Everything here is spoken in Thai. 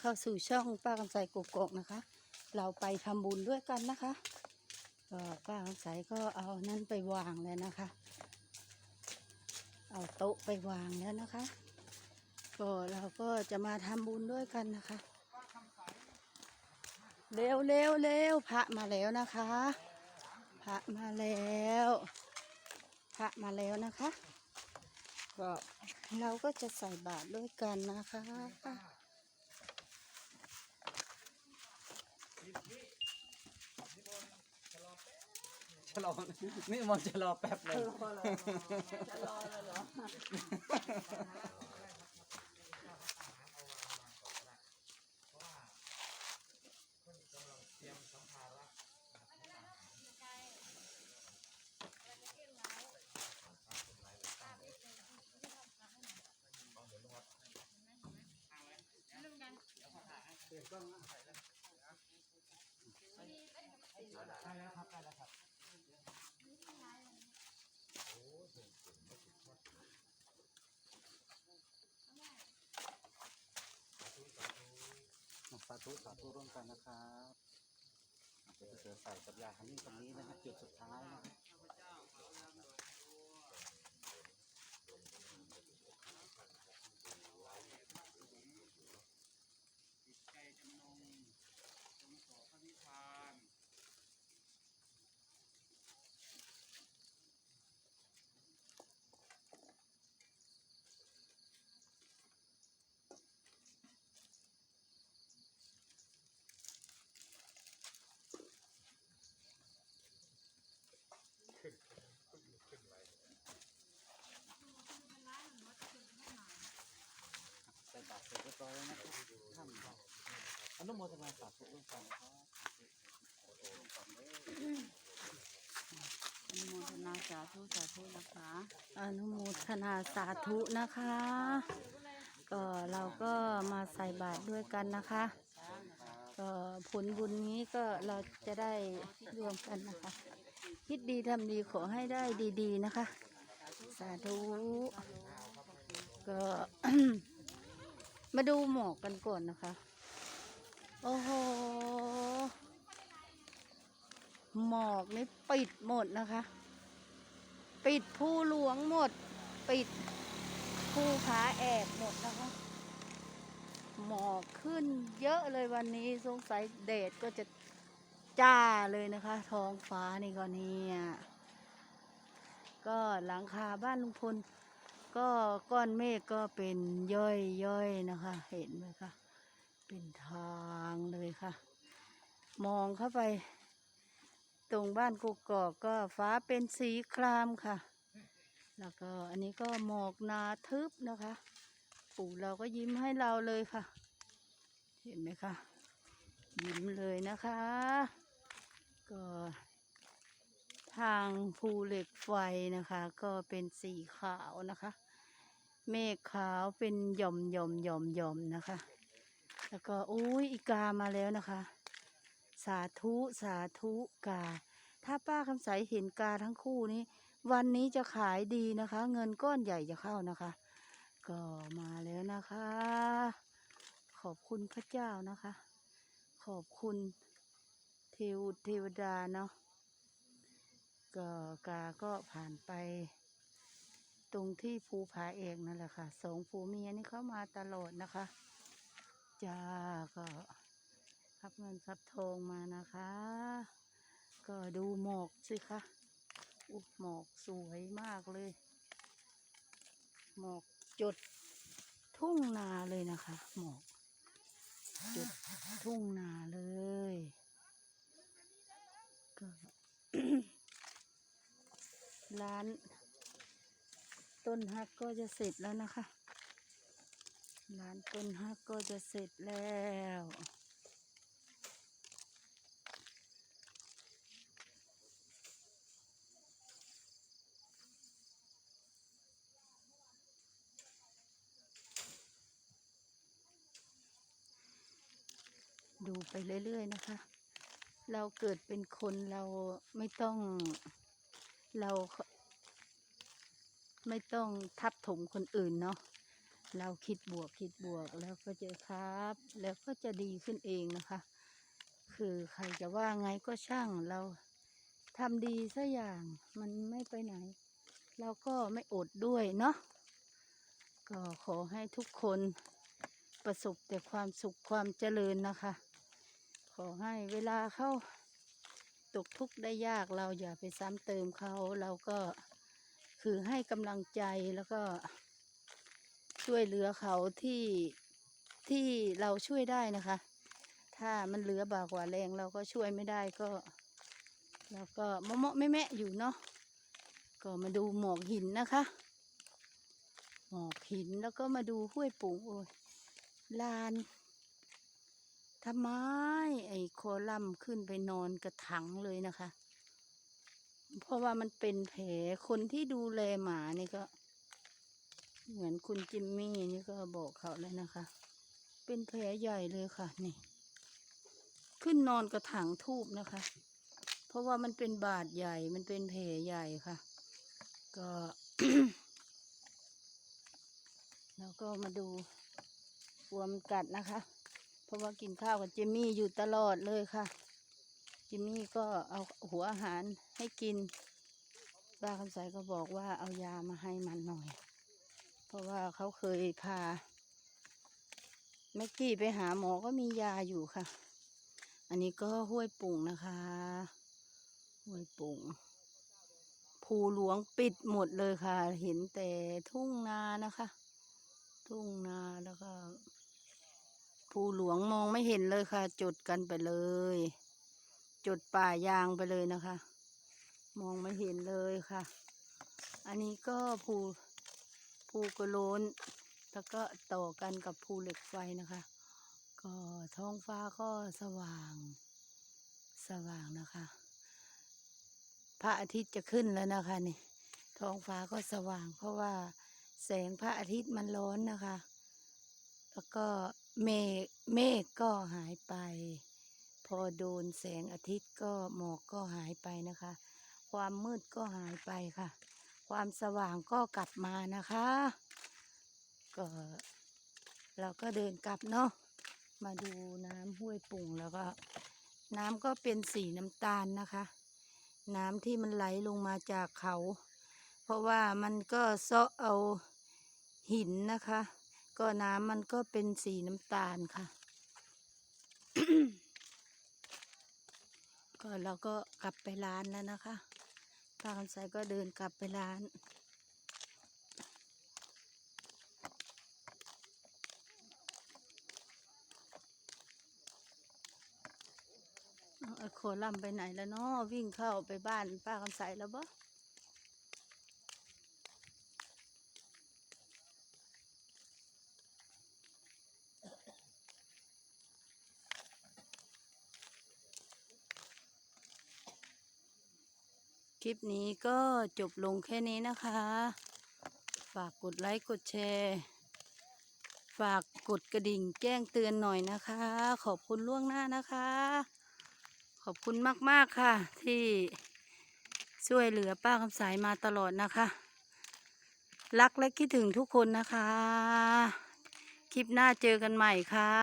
เข้าสู่ช่องป้าคำใสกกกนะคะ เราไปทำบุญด้วยกันนะคะก็ป้าคำใสก็เอานั่นไปวางแล้วนะคะ เอาโต๊ะไปวางแล้วนะคะ ก็เราก็จะมาทำบุญด้วยกันนะคะเร็วเร็วเร็วพระมาแล้วนะคะ พระมาแล้ว พระมาแล้วนะคะก็เราก็จะใส่บาตรด้วยกันนะคะ ชะลอนี่มอนจะรอแป๊บเลยสา ธุสาธุร่วมกันนะครับจะเสือใส่กับยาฮันนี่ตรงนี้นะฮะจุดสุดท้ายนะฮะ ใจจำนงจงขอพระนิพพาน ใส่บาตรเสร็จเรียบร้อยแล้วนะครับท่านอ นุโมทนาสาธุร่วมกันนะครับอนุโมทนาสาธุสาธุนะคะอนุโมทนาสาธุนะคะ ก็เราก็มาใส่บาตรด้วยกันนะคะก็ผลบุญนี้ก็เราจะได้รวมกันนะคะ คิดดีทำดีขอให้ได้ดีๆนะคะ สาธุก็มาดูหมอกกันก่อนนะคะ โอ้โห หมอกนี่ปิดหมดนะคะ ปิดภูหลวงหมด ปิดภูผาแอกหมดนะคะ หมอกขึ้นเยอะเลยวันนี้สงสัยแดดก็จะจ้าเลยนะคะ ท้องฟ้านี่ก็เนี่ยก็หลังคาบ้านลุงพลก็ก้อนเมฆก็เป็นย่อยย่อยๆนะคะ เห็นไหมคะ เป็นทาง ค่ะ มองเข้าไป ตรงบ้านกุกกอกก็ฟ้าเป็นสีครามค่ะ แล้วก็อันนี้ก็หมอกนาทึบนะคะ ปู่เราก็ยิ้มให้เราเลยค่ะ เห็นไหมคะยิ้มเลยนะคะ ก็ทางภูเหล็กไฟนะคะ ก็เป็นสีขาวนะคะ เมฆขาวเป็นหย่อมหย่อมหย่อมหย่อมนะคะ แล้วก็อุ้ยอีกามาแล้วนะคะ สาธุสาธุกา ถ้าป้าคำใสเห็นกาทั้งคู่นี้ วันนี้จะขายดีนะคะ เงินก้อนใหญ่จะเข้านะคะ ก็มาแล้วนะคะ ขอบคุณพระเจ้านะคะ ขอบคุณเทวเทวดาเนาะก็กาก็ผ่านไป ตรงที่ภูผาเอกนั่นแหละค่ะสองผัวเมียนี่เข้ามาตลอดนะคะ จ้าก็รับเงินรับทองมานะคะ ก็ดูหมอกสิคะอุหมอกสวยมากเลย หมอกจดทุ่งนาเลยนะคะ หมอกจดทุ่งนาเลย ก็ร้านต้นฮักก็จะเสร็จแล้วนะคะ ร้านต้นฮักก็จะเสร็จแล้วดูไปเรื่อย ๆ นะคะ เราเกิดเป็นคนเราไม่ต้องเรา ไม่ต้องทับถมคนอื่นเนาะ เราคิดบวกคิดบวกแล้วก็จะครับ แล้วก็จะดีขึ้นเองนะคะ คือใครจะว่าไงก็ช่างเราทำดีสักอย่างมันไม่ไปไหน เราก็ไม่อดด้วยเนาะก็ขอให้ทุกคนประสบแต่ความสุขความเจริญนะคะ ขอให้เวลาเขาตกทุกข์ได้ยากเราอย่าไปซ้ำเติมเขาเราก็คือให้กำลังใจแล้วก็ ช่วยเหลือเขาที่ที่เราช่วยได้นะคะ ถ้ามันเหลือบากว่าแรงเราก็ช่วยไม่ได้ก็เราก็เมาะๆแม่อยู่เนาะก็มาดูหมอกหินนะคะ หมอกหินแล้วก็มาดูห้วยปุ๋งโอ้ยลานทำไมไอ้โคลัมขึ้นไปนอนกระถังเลยนะคะ เพราะว่ามันเป็นแผลคนที่ดูแลหมานี่ก็ เหมือนคุณจิมมี่นี่ก็บอกเขาเลยนะคะ เป็นแผลใหญ่เลยค่ะนี่ ขึ้นนอนกระถางทูบนะคะ เพราะว่ามันเป็นบาดใหญ่ มันเป็นแผลใหญ่ค่ะ ก็แล้วก็มาดูวัวมันกัดนะคะ เพราะว่ากินข้าวกับจิมมี่อยู่ตลอดเลยค่ะ จิมมี่ก็เอาหัวอาหารให้กินป้าคำใสก็บอกว่าเอายามาให้มันหน่อย ราะว่าเขาเคยพาแม็กกี้ไปหาหมอก็มียาอยู่ค่ะ อันนี้ก็ห้วยปุ่งนะคะ ห้วยปุ่งภูหลวงปิดหมดเลยค่ะ เห็นแต่ทุ่งนานะคะ ทุ่งนาแล้วก็ภูหลวงมองไม่เห็นเลยค่ะ จุดกันไปเลย จุดป่ายางไปเลยนะคะ มองไม่เห็นเลยค่ะ อันนี้ก็ภู ภูกระโลนแล้วก็ต่อกันกับภูเหล็กไฟนะคะ ก็ท้องฟ้าก็สว่าง สว่างนะคะ พระอาทิตย์จะขึ้นแล้วนะคะนี่ ท้องฟ้าก็สว่าง เพราะว่าแสงพระอาทิตย์มันร้อนนะคะ แล้วก็เมฆเมฆก็หายไป พอโดนแสงอาทิตย์ก็หมอกก็หายไปนะคะ ความมืดก็หายไปค่ะ ความสว่างก็กลับมานะคะ ก็เราก็เดินกลับเนาะมาดูน้ำห้วยปุ่งแล้วก็ น้ำก็เป็นสีน้ำตาลนะคะ น้ำที่มันไหลลงมาจากเขา เพราะว่ามันก็เซาะเอาหินนะคะ ก็น้ำมันก็เป็นสีน้ำตาลค่ะ ก็เราก็กลับไปร้านแล้วนะคะาคำใสก็เดินกลับไปร้านไอ้โคลัมไปไหนแล้วเนาะวิ่งเข้าไปบ้านป้าคำใสแล้วบ่ ลิปนี้ก็จบลงแค่นี้นะคะ ฝากกดไลค์กดแชร์ ฝากกดกระดิ่งแจ้งเตือนหน่อยนะคะ ขอบคุณล่วงหน้านะคะ ขอบคุณมากๆค่ะ ที่ช่วยเหลือป้าคำสายมาตลอดนะคะ รักและคิดถึงทุกคนนะคะ คลิปหน้าเจอกันใหม่ค่ะ